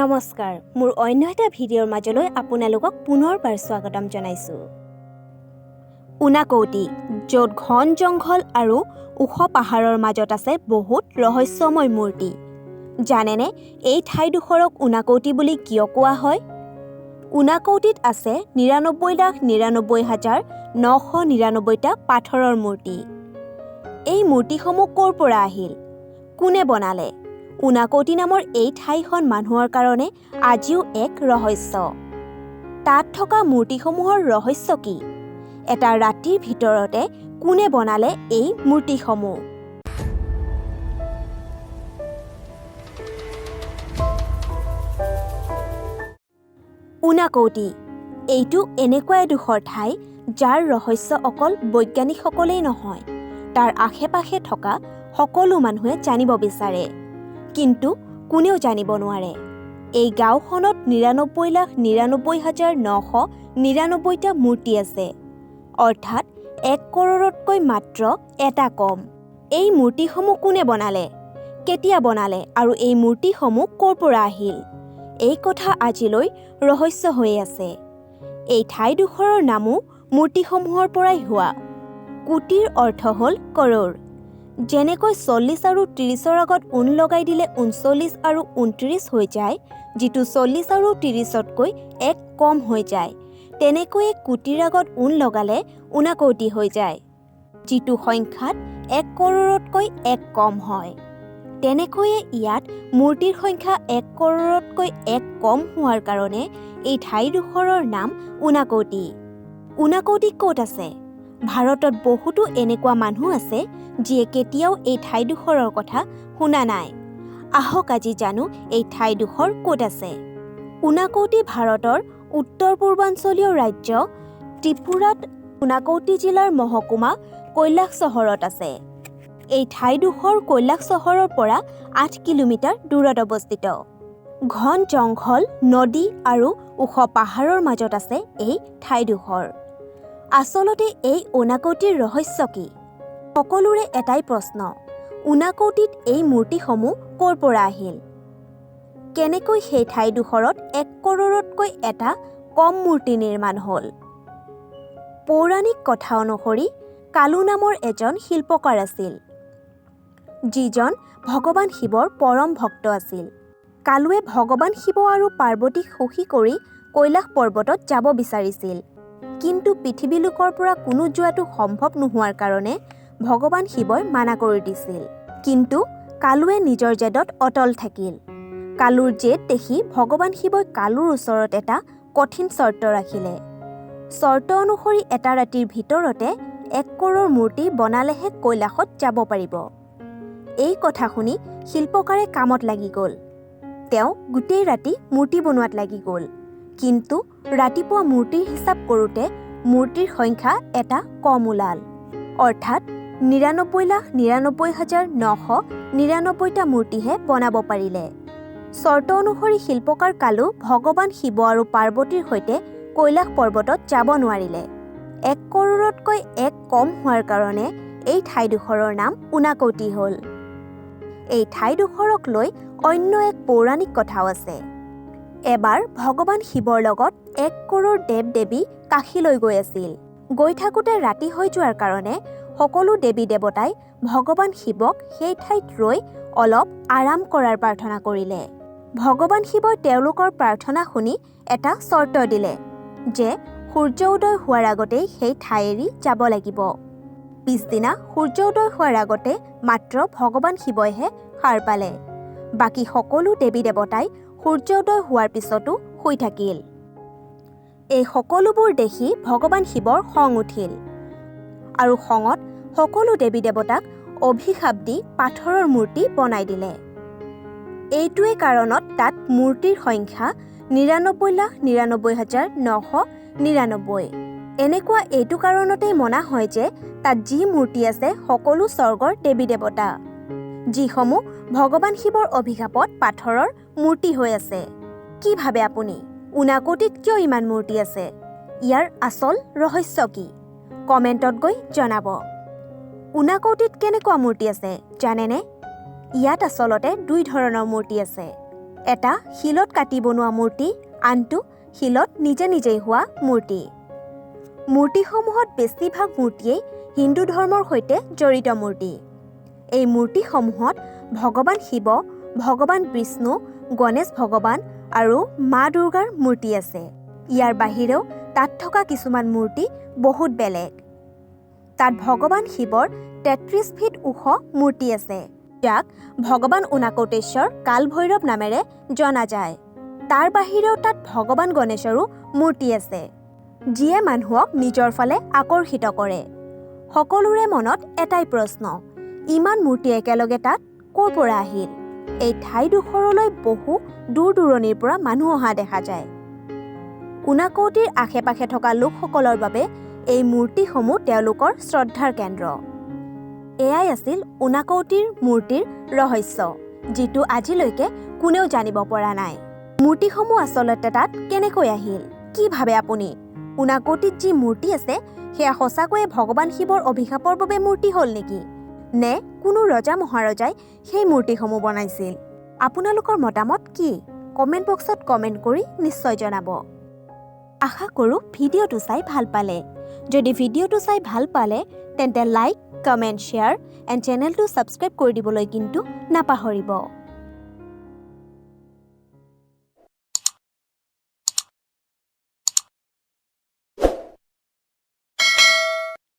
নমস্কাৰ, মোৰ অন্য এটা ভিডিঅ'ৰ মাজলৈ আপোনালোকক পুনৰবাৰ স্বাগতম জনাইছোঁ। উনাকৌটি, য'ত ঘন জংঘল আৰু ওখ পাহাৰৰ মাজত আছে বহুত ৰহস্যময় মূৰ্তি। জানেনে, এই ঠাইডোখৰক উনাকৌটি বুলি কিয় কোৱা হয়? উনাকৌটিত আছে নিৰানব্বৈ লাখ নিৰানব্বৈ হাজাৰ নশ নিৰানব্বৈটা পাথৰৰ মূৰ্তি। এই মূৰ্তিসমূহ ক'ৰ পৰা আহিল? কোনে বনালে? উনাকৌটি নামৰ এই ঠাইখন মানুহৰ কাৰণে আজিও এক ৰহস্য। তাত থকা মূৰ্তিসমূহৰ ৰহস্য কি? এটা ৰাতিৰ ভিতৰতে কোনে বনালে এই মূৰ্তিসমূহ? উনাকৌটি এইটো এনেকুৱা এডোখৰ ঠাই যাৰ ৰহস্য অকল বৈজ্ঞানিকসকলেই নহয় তাৰ আশে পাশে থকা সকলো মানুহে জানিব বিচাৰে। কিন্তু কোনেও জানিব নোৱাৰে। এই গাঁওখনত নিৰানব্বৈ লাখ নিৰানব্বৈ হাজাৰ নশ নিৰানব্বৈটা মূৰ্তি আছে। অৰ্থাৎ এক কৰৰতকৈ মাত্ৰ এটা কম। এই মূৰ্তিসমূহ কোনে বনালে? কেতিয়া বনালে আৰু এই মূৰ্তিসমূহ ক'ৰ পৰা আহিল? এই কথা আজিলৈ ৰহস্য হৈ আছে। এই ঠাইডোখৰৰ নামো মূৰ্তিসমূহৰ পৰাই হোৱা। কোটিৰ অৰ্থ হ'ল কৰৌৰ। যেনেকৈ চল্লিছ আৰু ত্ৰিছৰ আগত ঊন লগাই দিলে ঊনচল্লিছ আৰু ঊনত্ৰিছ হৈ যায় যিটো চল্লিছ আৰু ত্ৰিছতকৈ এক কম হৈ যায়। তেনেকৈয়ে কোটিৰ আগত ঊন লগালে ঊনাকৌটি হৈ যায় যিটো সংখ্যাত এক কৰৰতকৈ এক কম হয়। তেনেকৈয়ে ইয়াত মূৰ্তিৰ সংখ্যা এক কৰৰতকৈ এক কম হোৱাৰ কাৰণে এই ঠাইডোখৰৰ নাম ঊনাকৌটি ঊনাকৌটি ক'ত আছে? ভাৰতত বহুতো এনেকুৱা মানুহ আছে যিয়ে কেতিয়াও এই ঠাইডোখৰৰ কথা শুনা নাই। আহক আজি জানো এই ঠাইডোখৰ ক'ত আছে। ঊনাকৌটি ভাৰতৰ উত্তৰ পূৰ্বাঞ্চলীয় ৰাজ্য ত্ৰিপুৰাত ঊনাকৌটি জিলাৰ মহকুমা কৈলাশ চহৰত আছে। এই ঠাইডোখৰ কৈলাশ চহৰৰ পৰা আঠ কিলোমিটাৰ দূৰত অৱস্থিত। ঘন জংঘল, নদী আৰু ওখ পাহাৰৰ মাজত আছে এই ঠাইডোখৰ। আচলতে এই ঊনাকৌটিৰ ৰহস্য কি? সকলোৰে এটাই প্ৰশ্ন ঊনাকৌটিত এই মূৰ্তিসমূহ ক'ৰ পৰা আহিল? কেনেকৈ সেই ঠাইডোখৰত এক কৰৰতকৈ এটা কম মূৰ্তি নিৰ্মাণ হ'ল? পৌৰাণিক কথা অনুসৰি কালু নামৰ এজন শিল্পকাৰ আছিল। যিজন ভগৱান শিৱৰ পৰম ভক্ত আছিল। কালুৱে ভগৱান শিৱ আৰু পাৰ্বতীক সুখী কৰি কৈলাশ পৰ্বতত যাব বিচাৰিছিল। কিন্তু পৃথিৱীলোকৰ পৰা কোনো যোৱাটো সম্ভৱ নোহোৱাৰ কাৰণে ভগৱান শিৱই মানা কৰি দিছিল। কিন্তু কালুৱে নিজৰ জেদত অটল থাকিল। কালুৰ জেদ দেখি ভগৱান শিৱই কালুৰ ওচৰত এটা কঠিন চৰ্ত ৰাখিলে। চৰ্ত অনুসৰি এটা ৰাতিৰ ভিতৰতে এক কৰৰ মূৰ্তি বনালেহে কৈলাশত যাব পাৰিব। এই কথা শুনি শিল্পকাৰে কামত লাগি গ'ল। তেওঁ গোটেই ৰাতি মূৰ্তি বনোৱাত লাগি গ'ল। কিন্তু ৰাতিপুৱা মূৰ্তিৰ হিচাপ কৰোঁতে মূৰ্তিৰ সংখ্যা এটা কম ওলাল। অৰ্থাৎ নিৰানব্বৈ লাখ নিৰানব্বৈ হাজাৰ নশ নিৰানব্বৈটা মূৰ্তিহে বনাব পাৰিলে। চৰ্ত অনুসৰি শিল্পকাৰ কালু ভগৱান শিৱ আৰু পাৰ্বতীৰ সৈতে কৈলাশ পৰ্বতত যাব নোৱাৰিলে। এক কৰৰতকৈ এক কম হোৱাৰ কাৰণে এই ঠাইডোখৰৰ নাম ঊনাকৌটি হ'ল। এই ঠাইডোখৰক লৈ অন্য এক পৌৰাণিক কথাও আছে। এবাৰ ভগৱান শিৱৰ লগত এক কৰোৰ দেৱ দেৱী কাশীলৈ গৈ আছিল। গৈ থাকোঁতে ৰাতি হৈ যোৱাৰ কাৰণে সকলো দেৱী দেৱতাই ভগৱান শিৱক সেই ঠাইত ৰৈ অলপ আৰাম কৰাৰ প্ৰাৰ্থনা কৰিলে। ভগৱান শিৱই তেওঁলোকৰ প্ৰাৰ্থনা শুনি এটা চৰ্ত দিলে যে সূৰ্য উদয় হোৱাৰ আগতেই সেই ঠাই এৰি যাব লাগিব। পিছদিনা সূৰ্য উদয় হোৱাৰ আগতে মাত্ৰ ভগৱান শিৱইহে সাৰ পালে। বাকী সকলো দেৱী দেৱতাই সূৰ্য উদয় হোৱাৰ পিছতো শুই থাকিল। এই সকলোবোৰ দেখি ভগৱান শিৱৰ খং উঠিল আৰু খঙত সকলো দেৱী দেৱতাক অভিশাপ দি পাথৰৰ মূৰ্তি বনাই দিলে। এইটোৱে কাৰণত তাত মূৰ্তিৰ সংখ্যা নিৰানব্বৈ লাখ নিৰানব্বৈ হাজাৰ নশ নিৰানব্বৈ এনেকুৱা এইটো কাৰণতেই মনা হয় যে তাত যি মূৰ্তি আছে সকলো স্বৰ্গৰ দেৱী দেৱতা যিসমূহ ভগৱান শিৱৰ অভিশাপত পাথৰৰ মূৰ্তি হৈ আছে। কি ভাবে আপুনি? ঊনাকৌটিত কিয় ইমান মূৰ্তি আছে? ইয়াৰ আচল ৰহস্য কি? কমেণ্টত গৈ জনাব। ঊনাকৌটিত কেনেকুৱা মূৰ্তি আছে জানেনে? ইয়াত আচলতে দুই ধৰণৰ মূৰ্তি আছে। এটা শিলত কাটি বনোৱা মূৰ্তি আনটো শিলত নিজে নিজেই হোৱা মূৰ্তি। মূৰ্তিসমূহত বেছিভাগ মূৰ্তিয়েই হিন্দু ধৰ্মৰ সৈতে জড়িত মূৰ্তি। এই মূৰ্তিসমূহত ভগৱান শিৱ ভগৱান বিষ্ণু গণেশ ভগৱান আৰু মা দুৰ্গাৰ মূৰ্তি আছে। ইয়াৰ বাহিৰেও তাত থকা কিছুমান মূৰ্তি বহুত বেলেগ। তাত ভগৱান শিৱৰ তেত্ৰিছ ফিট ওখ মূৰ্তি আছে, যাক ভগৱান উনাকোটেশ্বৰ কালভৈৰৱ নামেৰে জনা যায়। তাৰ বাহিৰেও তাত ভগৱান গণেশৰো মূৰ্তি আছে, যিয়ে মানুহক নিজৰ ফালে আকৰ্ষিত কৰে। সকলোৰে মনত এটাই প্ৰশ্ন, ইমান মূৰ্তি একেলগে তাত ক'ৰ পৰা আহিল? এই ঠাইডোখৰলৈ বহু দূৰ দূৰণিৰ পৰা মানুহ অহা দেখা যায়। উনাকৌটিৰ আশে পাশে থকা লোকসকলৰ বাবে এই মূৰ্তিসমূহ তেওঁলোকৰ শ্ৰদ্ধাৰ কেন্দ্ৰ। এয়াই আছিল উনাকৌটিৰ মূৰ্তিৰ ৰহস্য, যিটো আজিলৈকে কোনেও জানিব পৰা নাই। মূৰ্তিসমূহ আচলতে তাত কেনেকৈ আহিল? কি ভাবে আপুনি? উনাকৌটিত যি মূৰ্তি আছে, সেয়া সঁচাকৈয়ে ভগৱান শিৱৰ অভিশাপৰ বাবে মূৰ্তি হ'ল নেকি? নে কোনো ৰজা মহাৰজাই সেই মূৰ্তিসমূহ বনাইছিল? আপোনালোকৰ মতামত কি? কমেণ্ট বক্সত কমেণ্ট কৰি নিশ্চয় জনাব। আশা কৰোঁ ভিডিঅ'টো চাই ভালো পালে। যদি ভিডিঅ'টো চাই ভালো পালে, তেন্তে লাইক কমেণ্ট শ্বেয়াৰ এণ্ড চেনেলটো ছাবস্ক্ৰাইব কৰি দিবলৈ কিন্তু নাপাহৰিব।